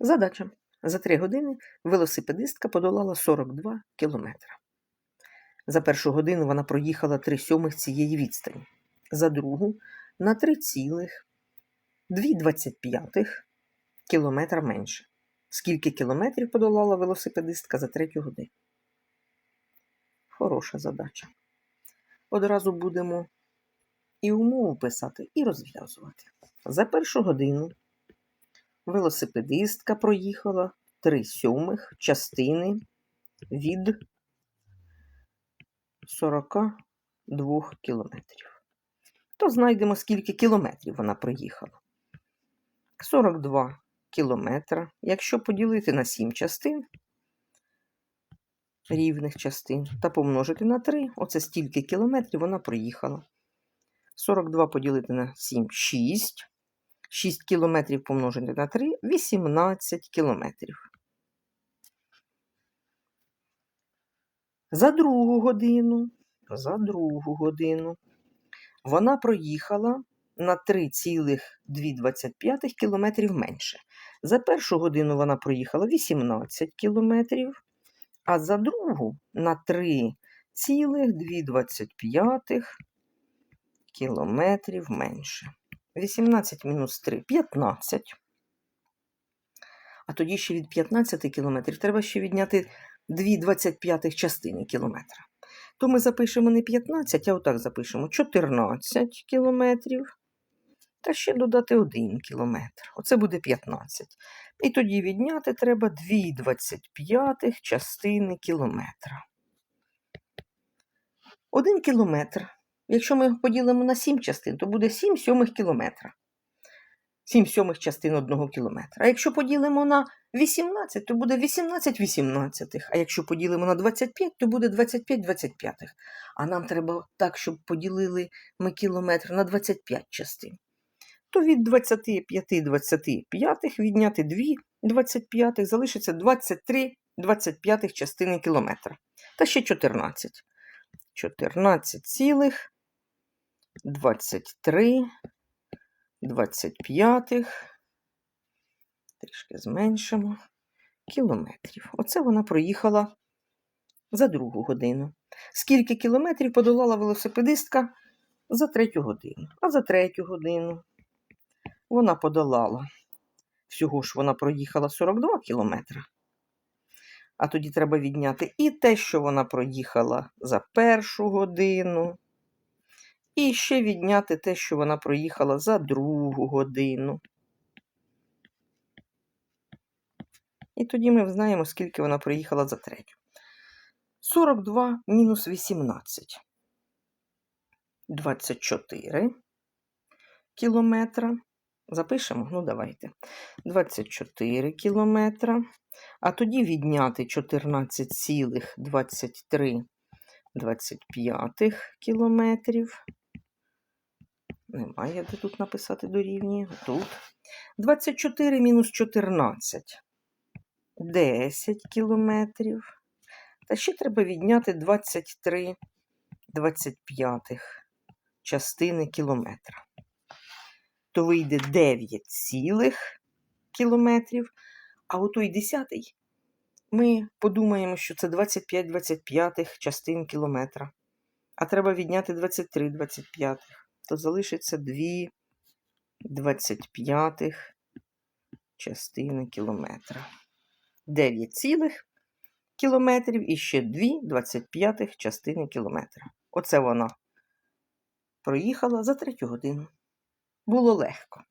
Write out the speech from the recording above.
Задача. За 3 години велосипедистка подолала 42 кілометри. За першу годину вона проїхала 3 сьомих цієї відстані. За другу на 3,225 кілометра менше. Скільки кілометрів подолала велосипедистка за третю годину? Хороша задача. Одразу будемо і умову писати, і розв'язувати. За першу годину велосипедистка проїхала 3 сьомих частини від 42 кілометрів. То знайдемо, скільки кілометрів вона проїхала. 42 кілометра. Якщо поділити на 7 частин, рівних частин, та помножити на 3, оце стільки кілометрів вона проїхала. 42 поділити на 7 6. 6 кілометрів помножити на 3 18 кілометрів. За другу годину, за другу годину вона проїхала на 3,225 кілометрів менше. За першу годину вона проїхала 18 кілометрів, а за другу на 3,225 кілометрів менше. 18 мінус 3 15. А тоді ще від 15 кілометрів треба ще відняти 2,25 частини кілометра. То ми запишемо не 15, а отак запишемо 14 кілометрів. Та ще додати 1 кілометр. Оце буде 15. І тоді відняти треба 2,25 частини кілометра. 1 кілометр. Якщо ми його поділимо на 7 частин, то буде 7 сьомих кілометра. 7 сьомих частин 1 кілометра. А якщо поділимо на 18, то буде 18 вісімнадцятих. А якщо поділимо на 25, то буде 25 25. А нам треба так, щоб поділили ми кілометр на 25 частин. То від 25 25 відняти 2 25 залишиться 23 25 частини кілометра. Та ще 14. 14 цілих 23 25, трішки зменшимо, кілометрів. Оце вона проїхала за другу годину. Скільки кілометрів подолала велосипедистка за третю годину? А за третю годину вона подолала. Всього ж вона проїхала 42 кілометри. А тоді треба відняти і те, що вона проїхала за першу годину. І ще відняти те, що вона проїхала за другу годину. І тоді ми знаємо, скільки вона проїхала за третю. 42 мінус 18. 24 кілометра. Запишемо? Ну, давайте. 24 кілометра. А тоді відняти 14,23 25 кілометрів. Немає де тут написати дорівнює. Тут. 24 мінус 14. 10 кілометрів. Та ще треба відняти 23 25 частини кілометра. То вийде 9 цілих кілометрів. А у той 10 ми подумаємо, що це 25-25 частин кілометра. А треба відняти 23 25 то залишиться 2 25 частини кілометра. 9 цілих кілометрів і ще 2 25 частини кілометра. Оце вона проїхала за третю годину. Було легко.